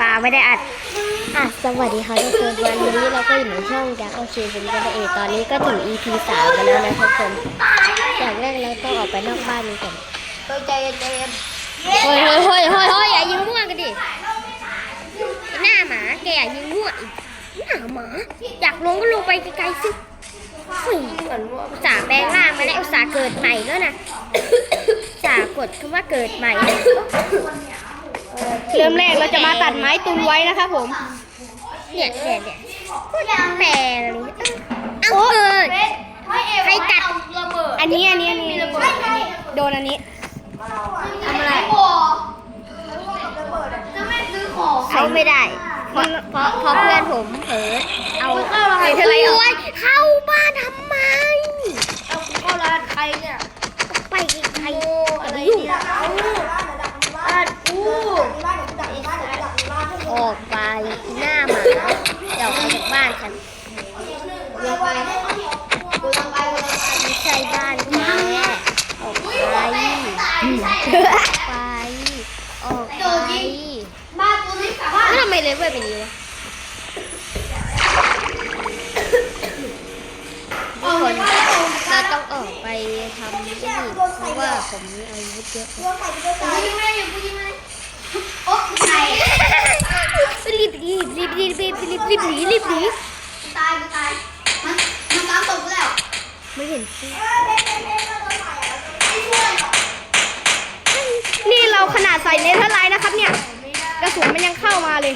ปลาไม่ได้อัด อะสวัสดีค่ะทุกคนวันนี้เราก็อยู่ในช่องยักษ์โอเคเป็นกันเองตอนนี้ก็ถึง EP สามกันแล้วนะทุกคนอย่างแรกเราต้องออกไปนอกบ้านกันก่อนใจเย็นใจเย็นเฮ้ยเฮ้ยเฮ้ยเฮ้ยเฮ้ยอย่ายิงมั่วกันดิหน้าหมาแกอย่ายิงมั่วอีกหน้าหมาอยากลงก็ลงไปไกลๆสิฟุยอุตส่าห์แปลงร่างมาแล้วอุตส่าห์เกิดใหม่แล้วนะ อุตส่าห์กดคำว่าเกิดใหม่นะ เริ่มแรกเราจะมาตัดไม้ตุนไว้นะครับผม เนี่ยเนี่ยเนี่ยพูดแปลอะไรนี่เอ้าเกิดใครกัดอันนี้อันนี้อันนี้โดนอันนี้ทำอะไรเขาไม่ได้เพราะเพราะเพราะเพื่อนผมเผลอเอาไปเธอรวยเข้าบ้านทำไมเอาเข้าร้านใครเนี่ยไปใครอย่าไปยุ่ งบ้ออกไปหน้าหมาเดี๋ยวออกจากบ้านฉันไม่ใช่บ้านแกออกไปออกไปออกไปบ้านกูนี่สามารถแล้วทำไมเลเวลเป็นอย่างนี้วะทุกคนเราต้องออกไปทำนี่เพราะว่าผมมีอายุเยอะ โอ๊ะใครรีบรีบรีบรีบรีบรีบรีบหนีรีบหนีตายกูตายมันมันตามตกกูแล้วไม่เห็นนี่เราขนาดใส่เลเทอร์ไลน์นะครับเนี่ยกระสุนมันยังเข้ามาเลย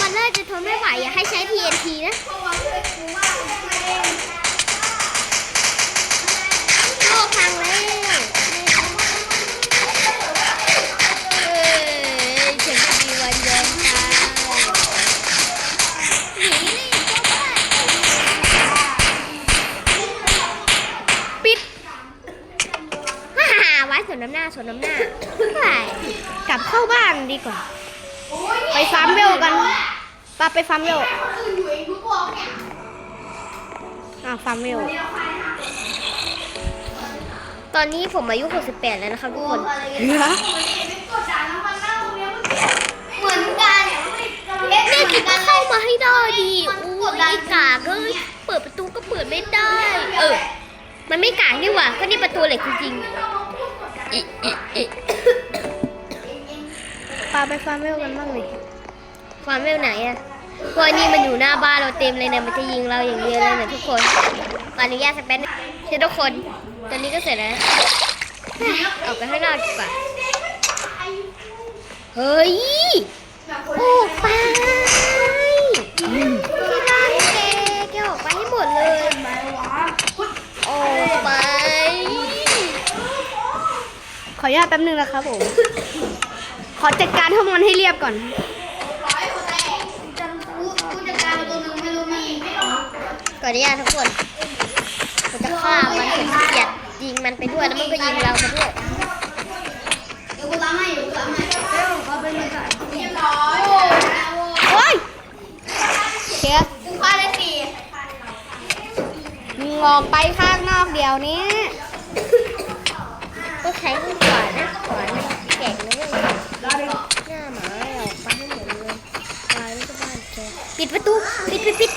มันน่าจะทนไม่ไหวอย่าให้ใช้ TNT นะ ไว้สวนน้ำหน้าสวนน้ำหน้าไปกลับเข้าบ้านดีกว่า ไปฟาร์มเวลกันปาไปฟาร์มเวลอ่าฟาร์มเวลตอนนี้ผมอายุ 68 แล้วนะครับทุกคนเหลือเหมือนกันแม่กินก็เข้ามาให้ได้ดิอู้ยกากเอ้ยเปิดประตูก็เปิดไม่ได้ เออ มันไม่กากนี่หว่าก็นี่ประตูเหล็กจริงๆ อิอิอิปาไปฟาร์มเวลกันบ้างเลยความเร็วไหนอะเพราะอันนี่มันอยู่หน้าบ้านเราเต็มเลยเนี่ยมันจะยิงเราอย่างเดียวเลยเนี่ยทุกคนขออนุญาตสักแป๊บนึงเชทุกคน ตอนนี้ก็เสร็จแล้วออกไปข้างนอกดีกว่า เฮ้ยออกไปที่บ้านแกแกออกไปให้หมดเลย ออกไป ขออนุญาตแป๊บนึงนะครับผม ขอจัดการห้องมันให้เรียบก่อน ก่อนนี้ทุกคนผมจะฆ่ามันผมขี้เกียดยิงมันไปด้วยแล้วมันก็ยิงเราไปด้วยโอ้ยเชียมึงออกไปข้างนอกเดี๋ยวนี้ ดประตู ปิดปิดปิด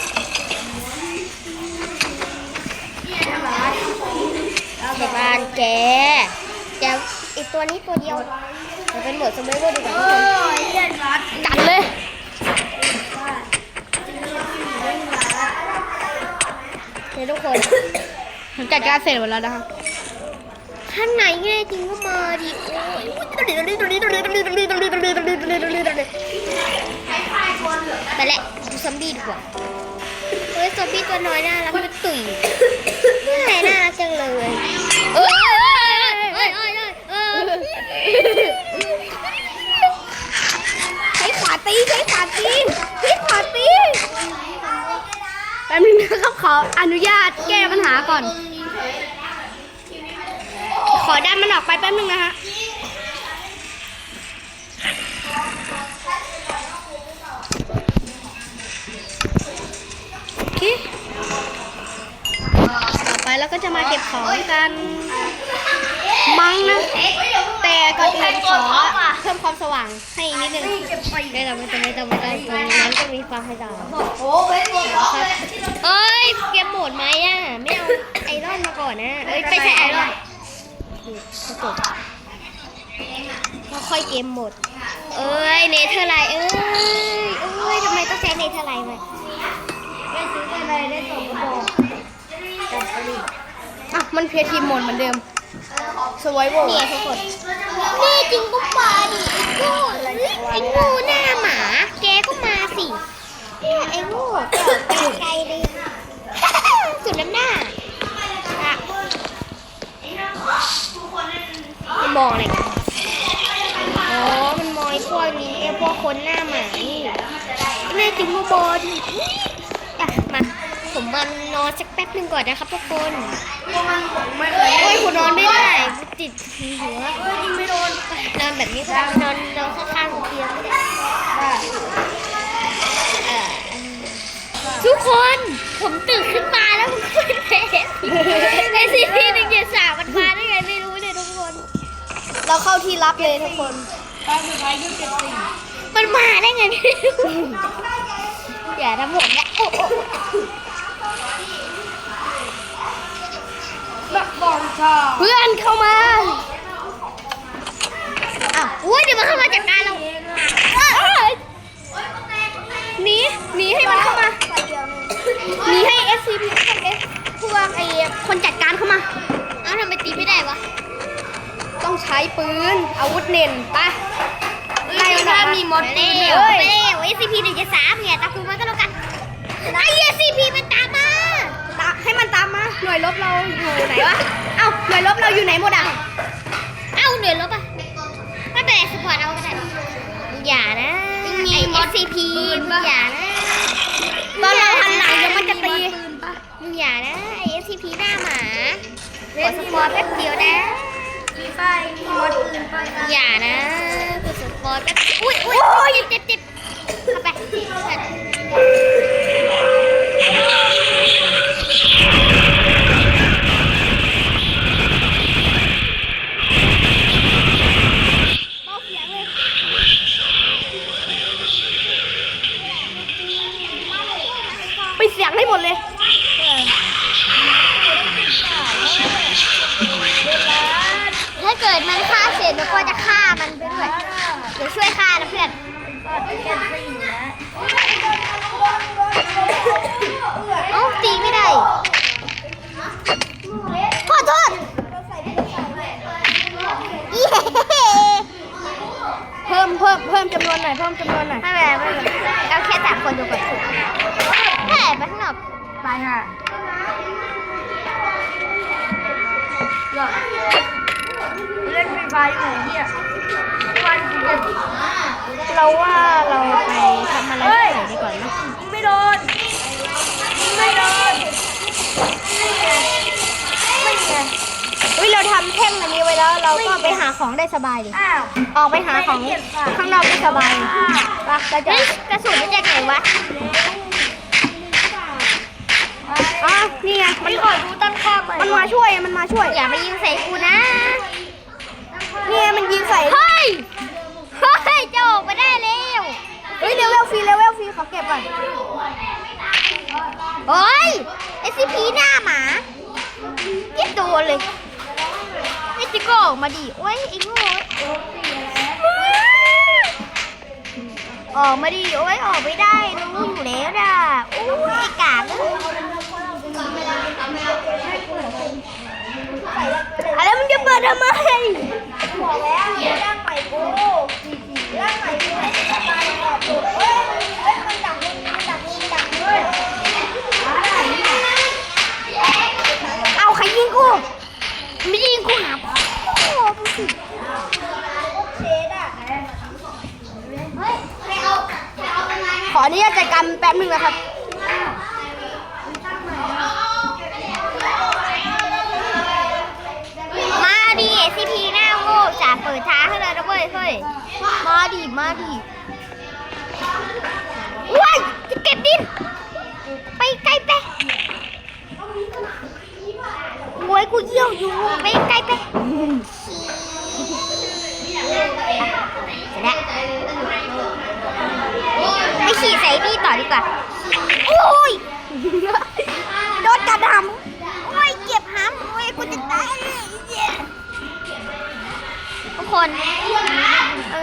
ในบ้านแกเดี๋ยวอีกตัวนี้ตัวเดียวเดี๋ยวเป็นหมดสมัยวอร์ดีกว่าทุกคนจัดเลยเดี๋ยวทุกคนผมจัดการเสร็จหมดแล้วนะครับข้างในแง่จริงก็มาดิโอ้ย ไปแหละดูซอมบี้ดีกว่าเฮ้ยซอมบี้ตัวน้อยน่ารักมันตุ๋ยน่าน่ารักจังเลยเอ้ยเอ้ยเอ้ยเอ้ยใช้ขวาตีใช้ขวาตีใช้ขวาตีแป๊บนึงนะครับขออนุญาตแก้ปัญหาก่อน ขอดันมันออกไปแป๊บนึงนะฮะ ต้องไม่ต้องไม่ต้องไม่ต้องตรงนั้นก็มีฟ้าให้เราโอ้เว้ยโว้ยเอ้ยเกมโหมดไหมอะไม่เอาไอรอนมาก่อนนะเอ้ยไม่ใช่ไอรอนดูประกบค่อยๆเกมโหมด เอ้ยเนเธอร์ไลน์เอ้ยเอ้ยทำไมต้องใช้เนเธอร์ไลน์มาได้ซื้ออะไรได้สองกระบอกอะมันเพียทีมโหมดเหมือนเดิม สวยโว้เนี่ยทุกคนนี่จริงปุ๊บปาดิไอ้โง่ไอ้โง่หน้าหมา แกก็มาสิเนี่ยไอ้โง่แกออกไปไกลเลยสุดน้ำหน้าอะมันมองอะไรกันอ๋อ มันมองไอ้พวกนี้ไอ้พวกคนหน้าหมานี่แน่จริงมาบอลอะมา ผมมันนอนสักแป๊บหนึ่งก่อนนะครับทุกคน ไม่เคย โอ้ยผมนอนไม่ได้ ติดหัวยิงไม่โดนนอนแบบนี้ก็ได้นอนนอนข้างๆเตียงก็ได้เอ่อทุกคนผมตื่นขึ้นมาแล้วผมเป็นเพจไอซีพีหนึ่งเจ็ดสามมันมาได้ไงไม่รู้เนี่ยทุกคน เราเข้าที่รับเลยทุกคนมันมาได้ไงไม่รู้อย่าทำผมนะ เพื่อนเข้ามาอ้าวอุ้ยเดี๋ยวมันเข้ามาจัดการเราเอ้ยหนีหนีให้มันเข้ามามีให้ SCP พวก S พวกไอ้คนจัดการเข้ามาเอ้าทำไมตีไม่ได้วะ ต้องใช้ปืนอาวุธเน้นไปไล่มันออกมามีมดเร็วเฮ้ยเร็ว SCP หนึ่งจะสามเนี่ยตามคุณมาก็แล้วกันไอ้ SCP มันตามมาตา ให้มันตามมาหน่วยรบเราอยู่ไหนวะ เอ้าหน่วยรบเราอยู่ไหนหมดอะ เอ้าหน่วยลบอะไม่เป็นไรสปอร์ตเอาก็ได้มึงอย่านะไอ้ SCP มึงอย่านะตอนเราหันหลังเดี๋ยวมันจะตีมึงอย่านะไอ้ SCP หน้าหมาขอสปอร์ตแป๊บเดียวนะไปหมดปืนไปอย่านะกูสปอร์ตแป๊บอุ้ยอุ้ยเจ็บเจ็บเข้าไป ไป เล่นฟรีไฟอยู่เนี่ยเราว่าเราไปทำอะไรที่ไหนดีก่อนนะไม่โดนไม่โดนไม่ไงไม่ไงเฮ้ยเราทำแท่งอันนี้ไว้แล้วเราก็ไปหาของได้สบายดิอ้าวออกไปหาของข้างนอกได้สบายปะเราจะกระสุนมาจากไหนวะ อะ นี่ไงมันขอดูตั้งข้อมันมาช่วยมันมาช่วย อย่ามายิงใส่กูนะ นี่ไงมันยิงใส่ เฮ้ย เฮ้ยจะออกมาได้แล้วเฮ้ยเลเวลฟรีเลเวลฟรีขอเก็บก่อนโอ้ย SCP หน้าหมายี่ตัวเลยไอ้จิโก้ออกมาดิโอ้ยไอ้โง่ออกมาดิโอ้ยออกไม่ได้รู้อยู่แล้วน่ะโอ้ยไอ้กากเอ้ย อะไรมึงจะเปิดทำไมบอกแล้วร่างใหม่กูร่างใหม่กูไหนจะตายก่อนกูเฮ้ยเฮ้ยมันดักมึงมันดักมึงดักมึงเอาใครยิงกูไม่ยิงกูหาพ่อมึงสิขออนุญาตจัดการแป๊บนึงนะครับ มาดิมาดิว้ายจะเก็บดิน ไปไกลไปโวยกูเยี่ยวอยู่ไปไกลไปแล้วไปฉีดใส่นี่ต่อดีกว่าโอ้ยโดนกัดำโอ้ยเจ็บหำโอ้ยกูจะตายเลยทุกคน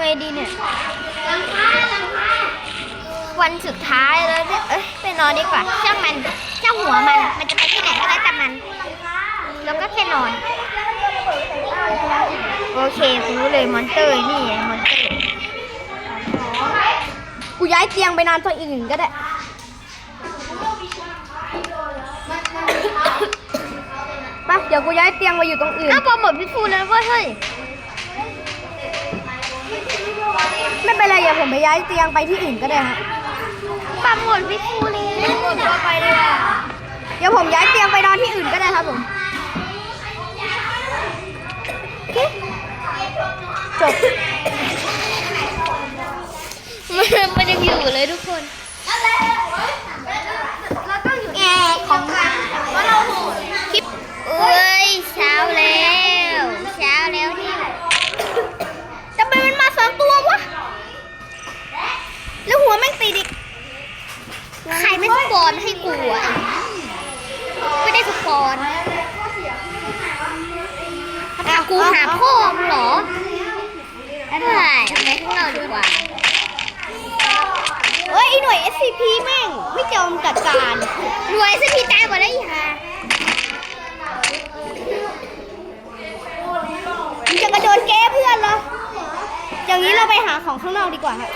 ไงดีเนี่ย วันสุดท้ายแล้วเนี่ยเอ้ยไปนอนดีกว่าช่างมันช่างหัวมัน มันจะไปที่ไหนก็แล้วแต่มัน แล้วก็แค่นอน โอเคคุณรู้เลยมอนเตอร์นี่ไงมอนเตอร์ กูย้ายเตียงไปนอนตัวอื่นก็ได้ ไปเดี๋ยวกูย้ายเตียงไปอยู่ตรงอื่น อ้าวพอหมดพี่ฟูแล้วเว่าเฮ้ย ไม่เป็นไรเดี๋ยวผมไปย้ายเตียงไปที่อื่นก็ได้ฮะปั๊มหมดพี่ฟูแล้วหมดตัวไปเลยอะเดี๋ยวผมย้ายเตียงไปนอนที่อื่นก็ได้ครับผมโอเคจบมันมันยังอยู่เลยทุกคน พ่อมึงเหรอใช่เอาไปข้างนอกดีกว่าเฮ้ยไอหน่วย SCP แม่ง ไม่ยอมจัดการรวยสิพี่ตายหมดแล้วอีห่ามึงจะกระโดดแก้เพื่อนเหรอ อย่างนี้เราไปหาของข้างนอกดีกว่าฮะ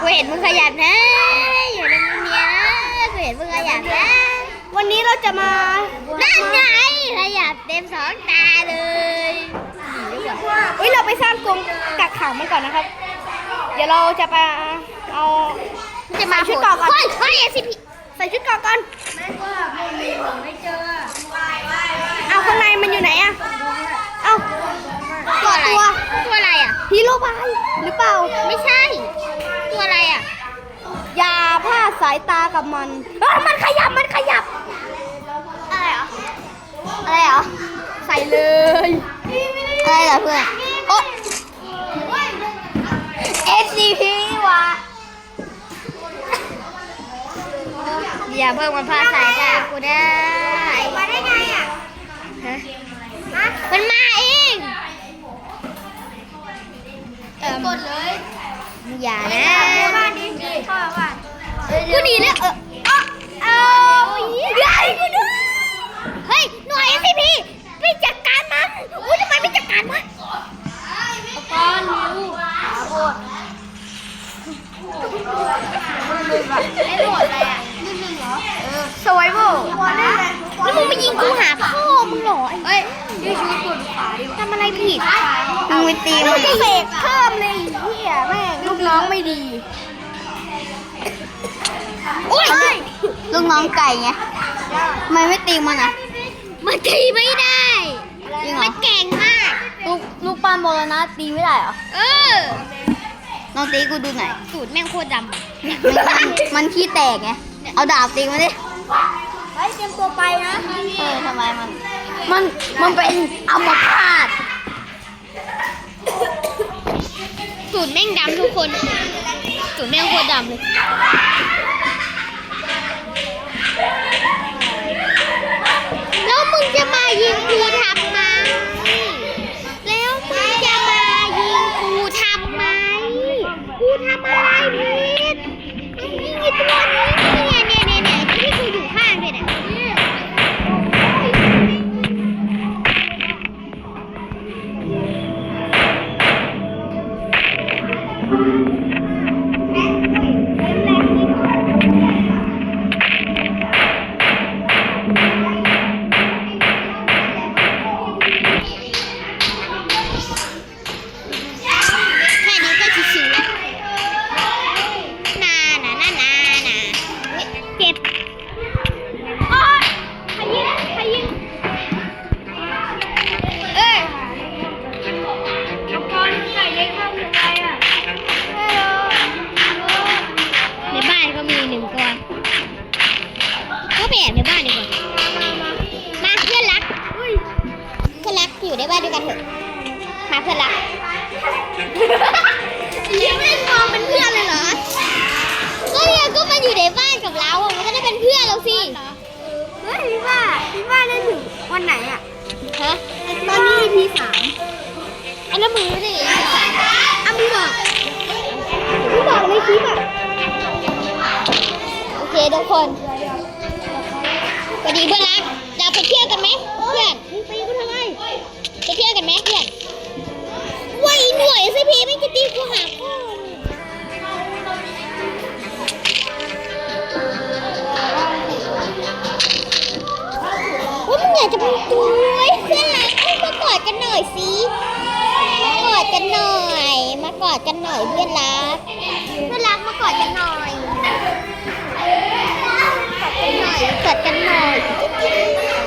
กูเห็นมึงขยับนะอยู่ในมือเมียนะกูเห็นมึงขยับนะ วันนี้เราจะมานั่นไงขยับเต็มสองตาเลยหนีดีกว่าเฮ้ยเราไปสร้างกรงกักขังมันก่อนนะครับ เดี๋ยวเราจะไปเอามันจะมาใส่ชุดเกราะก่อนเฮ้ยเฮ้ยไอซีพีใส่ชุดเกราะก่อนเอาข้างในมันอยู่ไหนอะเอาตัวอะไรตัวตัวอะไรอะฮีโร่บายหรือเปล่า ไม่ใช่ ตัวอะไรอะอย่าพลาดสายตากับมันเอ้ยมันขยับ มันขยับอะไรเหรอ อะไรเหรอ ใส่เลยอะไรเหรอเพื่อนโอ๊ย SCP ว่ะอย่าเพิ่งมาพาสายตากูได้มาได้ไงอะฮะมันมาเองกดเลยอย่านะบ้านนี้เข้าบ้านกูหนีแล้วเออเอาใหญ่กูด้วยเฮ้ยห น่วย SCP ไปจัดการมันอุ้ยทำไมไม่จัดการมันก้อนนิ้วขาบดไอ้โหดอะไอะนึ่งหนึ่งเหรอสวยโบแล้วมึงมายิงกูหาพ่อมึงเหรอเฮ้ยยืดชุดกดขาดิทำอะไรผิดมึงไปตีมัมันนจะเสกเพิ่มเลยเหี้ยแม่งลูกน้องไม่ดีโอ้ยลูกน้องไก่ไงทำไมไม่ตีมันอะ มันตีไม่ได้จริงเหรมัอนเก่งมาก ลูกลูกปั้นโบราณนะตีไม่ได้เหรอเออลองตีกูดูหน่อย สูตรแม่งโคตรดมันมันมันขี้แตกไง เอาดาบตีมันดิเฮ้ยเตรียมตัวไปนะเออทำไมมัน มันมันเป็นอัมพาตำสูตรแม่งดำทุกคน สูตรแม่งโคตรดำเลยแล้วมึ งจะมายิงกูทำานก็มีหนึ่งตัวก็ไปแอบในบ้านดีกว่า มาเพื่อนรัก เพื่อนรักอยู่ในบ้านด้วยกันเถอะ มาเพื่อนรักยังไม่ได้มองเป็นเพื่อนเลยเหรอ ก็เนี่ยก็มาอยู่ในบ้านกับเราอะมันก็ได้เป็นเพื่อนเราสิเฮ้ยพี่ว่าพี่ว่าได้ถึงวันไหนอะฮะตอนนี้ EP สามอันนั้นมึงรู้ได้ไงอะพี่บอกพี่บอกในคลิปอะโอเค ทุกคนสวัสดีเพื่อนรักเราไปเที่ยวกันไหมเพื่อนมึงตีกูทำไมไปเที่ยวกันไหมเพื่อนว้ายหน่วยสิพีไม่จะตีกูหาพ่อว่ามึงอยากจะเป็นตัวเพื่อนรักเอามากอดกันหน่อยสิมากอดกันหน่อย มากอดกันหน่อยเพื่อนรัก เพื่อนรักมากอดกันหน่อย กอด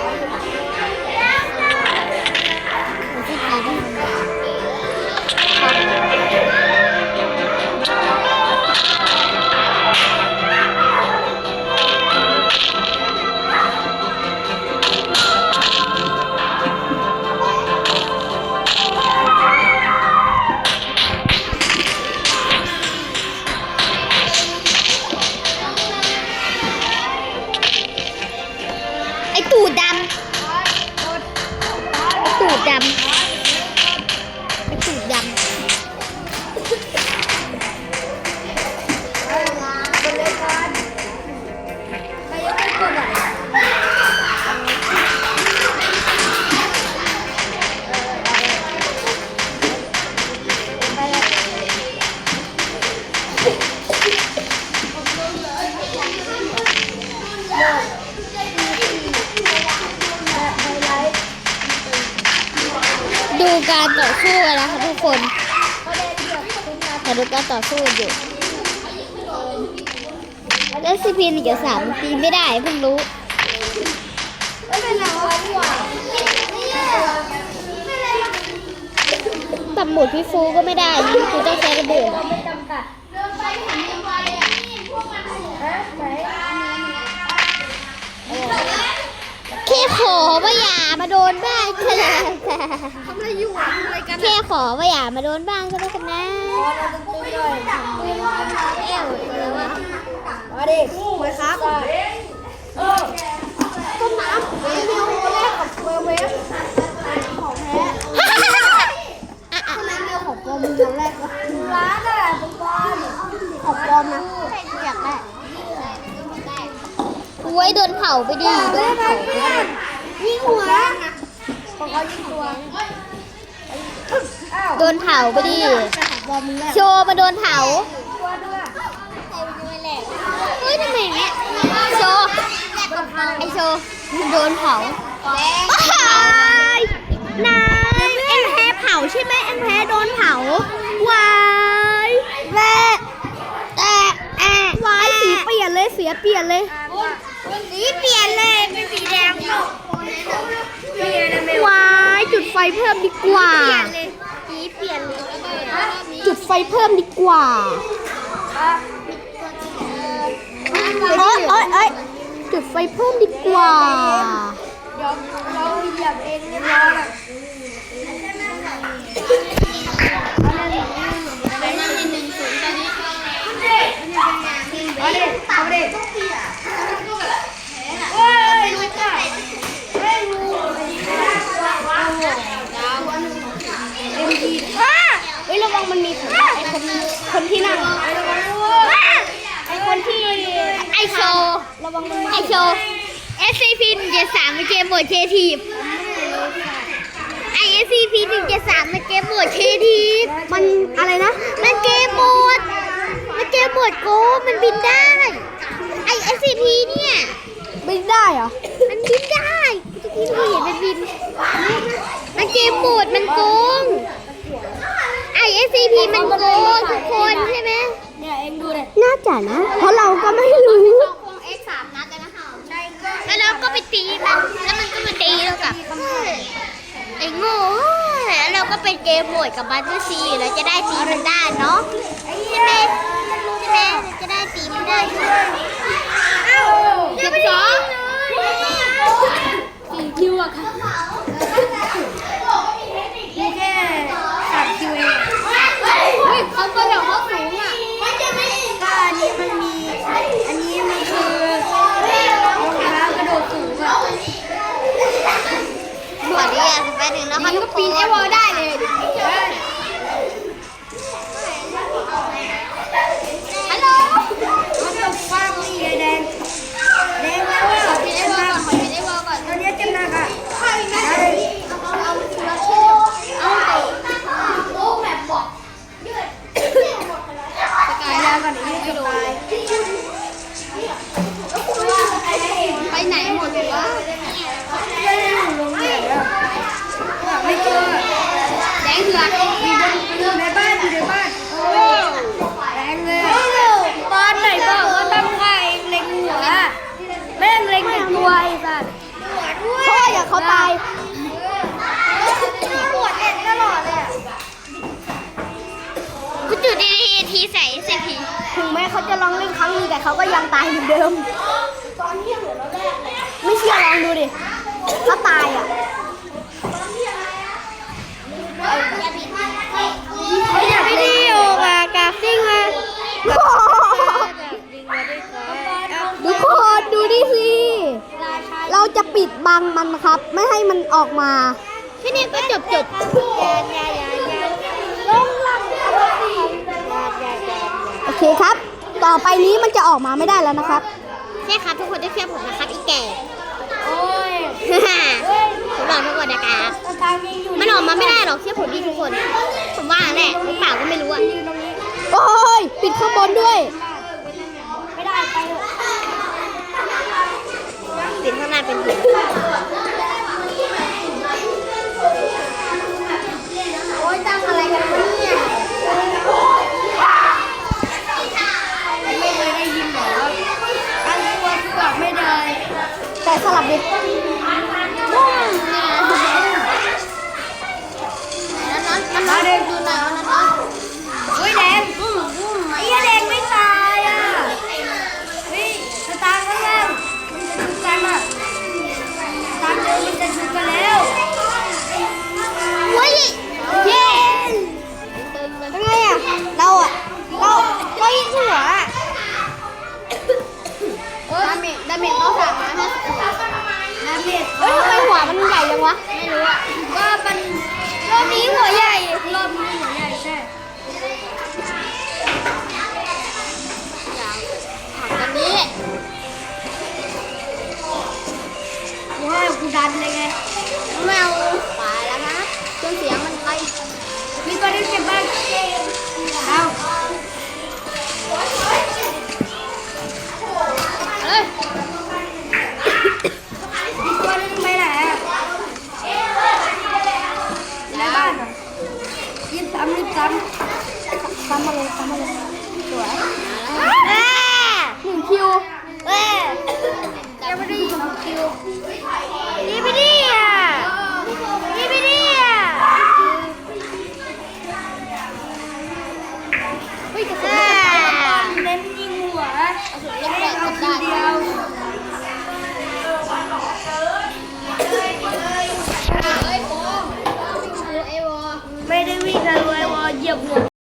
ไแล้วซีพีหนึ่งกับสามตีไม่ได้เพิ่งรู้ไม่เป็นไรวะพี่ว่าตับหมุดพี่ฟูก็ไม่ได้พี่ฟูต้องใช้กระเดื่องไม่จำกัดเดินไปหันไปอะฮะไหนแค่ขอว่าอย่ามาโดนบ้างก็แล้วทำอะไรอยู่อะไรกันแค่ขอว่าอย่ามาโดนบ้างก็แล้วกันนะ มาดิไหมครับเออต้นน้ำเวฟคนแรกกับเวฟเวฟของแท้ทำไมเมียของปลอมมึงคนแรกวะร้านอะไรเป็นปลอมของปลอมนะใช่กูอยากได้ไว้โดนเผาไปดิโดนเผาไปดิยิงหัวของเขายิงตัวอ้าวโดนเผาไปดิแต่ของปลอมมึงแหละโชว์มาโดนเผาตัวด้วย เฮ้ยทำไมเนี่ยโชว์ไอโชว์มันโดนเผานายเอ็งแพ้เผาใช่ไหมเอ็งแพ้โดนเผาวายแว่แอะแอะวายสีเปลี่ยนเลยเสียเปลี่ยนเลยสีเปลี่ยนเลยเป็นสีแดงวายจุดไฟเพิ่มดีกว่าสีเปลี่ยนเลยจุดไฟเพิ่มดีกว่า ไฟเพิ่มดีกว่าเราเหยียบเองเราแบบเอาดิเอาดิเฮ้ยลูกอะเฮ้ยลูกอะเฮ้ยระวังมันมีคนคนที่นั่งไอ้ระวังไอ้ คนที่ ไอโชว์ระวังมันไอโชว์ SCP หนึ่งเจ็ดสามเป็นเกมโหมดเคทีฟไอ SCP หนึ่งเจ็ดสามเป็นเกมโหมดเคทีฟมันอะไรนะ มันเกมโหมด มันเกมโหมดโกมันบินได้ ไอ SCP เนี่ยไม่ได้เหรอ มันบินได้ที่เราเห็นมันบิน มันเกมโหมดมันโกง ไอ SCP มันโกงทุกคนใช่ไหม เนี่ยเองดูเลยน่าจะนะ เพราะเราก็ไม่รู้แล้วเราก็ไปตีมัน แล้วมันก็มาตีเรากลับไอ้โง่แล้วเราก็เป็นเกมโหมดกับบัตเตอร์ซีเราจะได้ตีมันได้เนาะใช่ไหมใช่ไหมเราจะได้ตีมันได้ใช่ไหมเก็บสองกี่คิวอะค่ะ ราะว่าอย่าเขาตายกูจุดดีๆทีใส่เศรษฐีถึงแม้เขาจะลองเล่นครั้งนึงแต่เขาก็ยังตายเหมือนเดิม ตอนนี้ยังเหลือแล้วแม่ไม่เชื่อลองดูดิเขาตายอะอย่าไปดีโอกากาซิ่งมา จะปิดบังมันครับ ไม่ให้มันออกมาแค่นี้ก็จบจบโอเคครับ ต่อไปนี้มันจะออกมาไม่ได้แล้วนะครับใช่ครับทุกคนต้องเชื่อผมนะครับอีแก่โอ้ยผมบอกทุกคนนะครับมันออกมาไม่ได้หรอกเชื่อผมดิทุกคน ผมว่าแหละหรือเปล่าก็ไม่รู้อะโอ้ยปิดข้างบนด้วย ติดข้างหน้าเป็นผีโอ๊ยตั้งอะไรกันเนี่ยไม่เคยได้ยินหรออันตัวทุกอย่างไม่ได้ แต่สลับดิ